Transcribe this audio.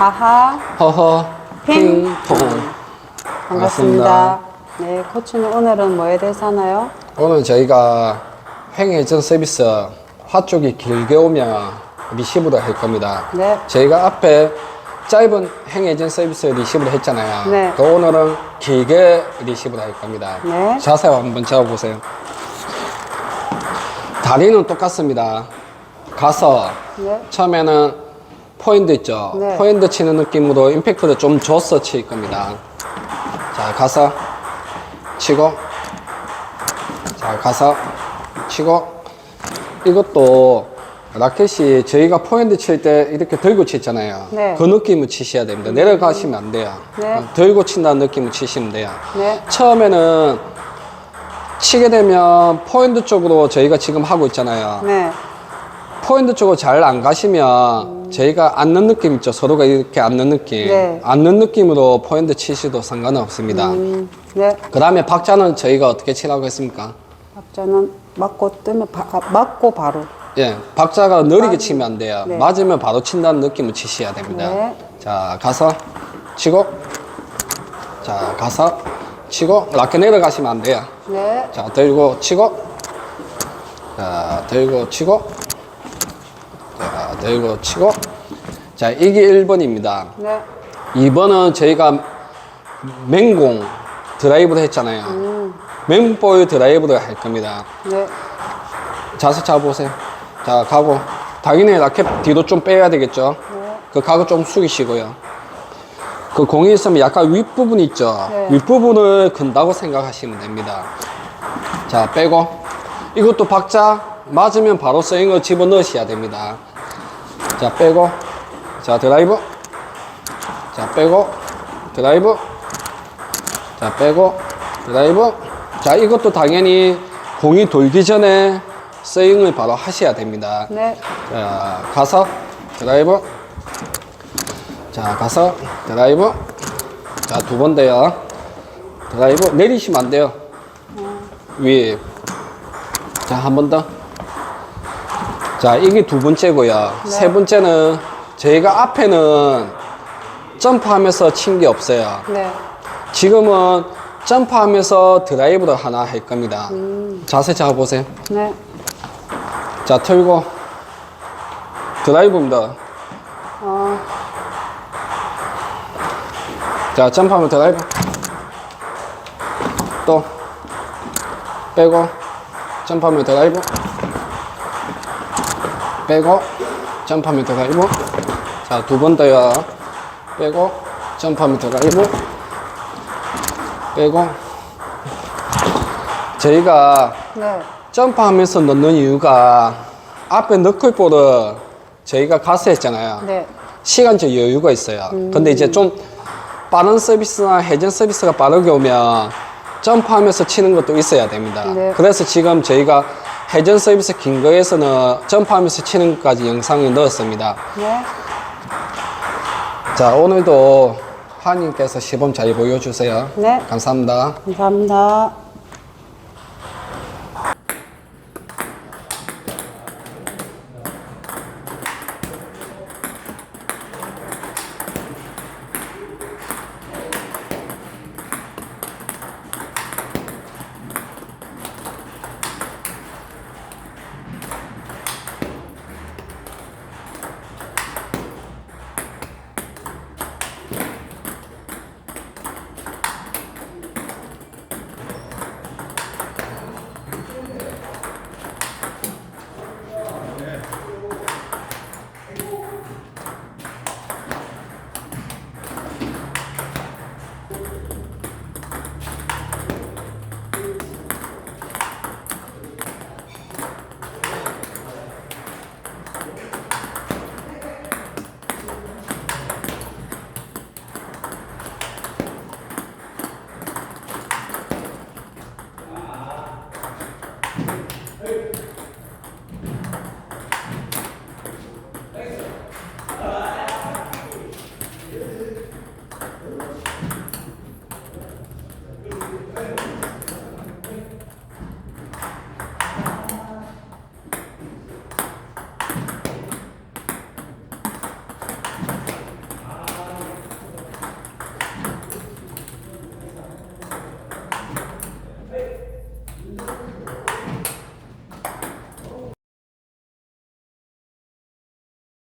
하하 허허 핑퐁. 핑퐁 반갑습니다. 네, 코치는 오늘은 뭐에 대해서 하나요? 오늘 저희가 횡회전 서비스 화 쪽이 길게 오면 리시브를 할 겁니다. 네. 저희가 앞에 짧은 행회전 서비스 리시브를 했잖아요. 네. 그 오늘은 길게 리시브를 할 겁니다. 네. 자세 한번 잡아보세요. 다리는 똑같습니다. 가서 네. 처음에는 포인트 있죠. 네. 포인트 치는 느낌으로 임팩트를 좀 줘서 칠 겁니다. 자, 가서 치고, 자, 가서 치고, 이것도 라켓이 저희가 포인트 칠때 이렇게 들고 치잖아요. 네. 그 느낌을 치셔야 됩니다. 내려가시면 안 돼요. 네. 어, 들고 친다는 느낌을 치시면 돼요. 네. 처음에는 치게 되면 포인트 쪽으로 저희가 지금 하고 있잖아요. 네. 포인트 쪽으로 잘 안 가시면 저희가 앉는 느낌 있죠. 서로가 이렇게 앉는 느낌. 네. 앉는 느낌으로 포인트 치셔도 상관은 없습니다. 음, 네. 그 다음에 박자는 저희가 어떻게 치라고 했습니까? 박자는 맞고 뜨면 바, 아, 맞고 바로. 예, 박자가 느리게 치면 안 돼요. 네. 맞으면 바로 친다는 느낌을 치셔야 됩니다. 네. 자, 가서 치고, 자, 가서 치고, 낮게 내려가시면 안 돼요. 네. 자, 들고 치고, 자, 들고 치고, 자, 들고 치고, 자, 이게 1번입니다. 네. 2번은 저희가 맹공 드라이브를 했잖아요. 음, 맹볼 드라이브를 할 겁니다. 네. 자세 잡아보세요. 자, 가고. 당연히 라켓 뒤로 좀 빼야 되겠죠. 네. 그 가고 좀 숙이시고요. 그 공이 있으면 약간 윗부분 있죠. 네. 윗부분을 근다고 생각하시면 됩니다. 자, 빼고. 이것도 박자 맞으면 바로 스윙을 집어 넣으셔야 됩니다. 자, 빼고. 자, 드라이브. 자, 빼고. 드라이브. 자, 빼고. 드라이브. 자, 이것도 당연히 공이 돌기 전에 스윙을 바로 하셔야 됩니다. 네. 자, 가서 드라이브. 자, 가서 드라이브. 자, 두 번 돼요. 드라이브. 내리시면 안 돼요. 위에. 자, 한 번 더. 자, 이게 두 번째고요. 세 번째는 저희가 앞에는 점프하면서 친 게 없어요. 네. 지금은 점프하면서 드라이브를 하나 할 겁니다. 자세 잡아보세요. 네. 자, 틀고. 드라이브입니다. 어, 자, 점프하면 드라이브. 또. 빼고. 점프하면 드라이브. 빼고. 점프하면 드라이브. 자, 두 번 더요. 빼고. 점프하면 드라이브. 빼고. 저희가 네. 점프하면서 넣는 이유가 앞에 너클볼을 저희가 가스 했잖아요. 네. 시간적 여유가 있어요. 근데 이제 좀 빠른 서비스나 회전 서비스가 빠르게 오면 점프하면서 치는 것도 있어야 됩니다. 네. 그래서 지금 저희가 회전 서비스 긴 거에서는 점프하면서 치는 것까지 영상을 넣었습니다. 네. 자, 오늘도 하님께서 시범 잘 보여주세요. 네. 감사합니다. 감사합니다.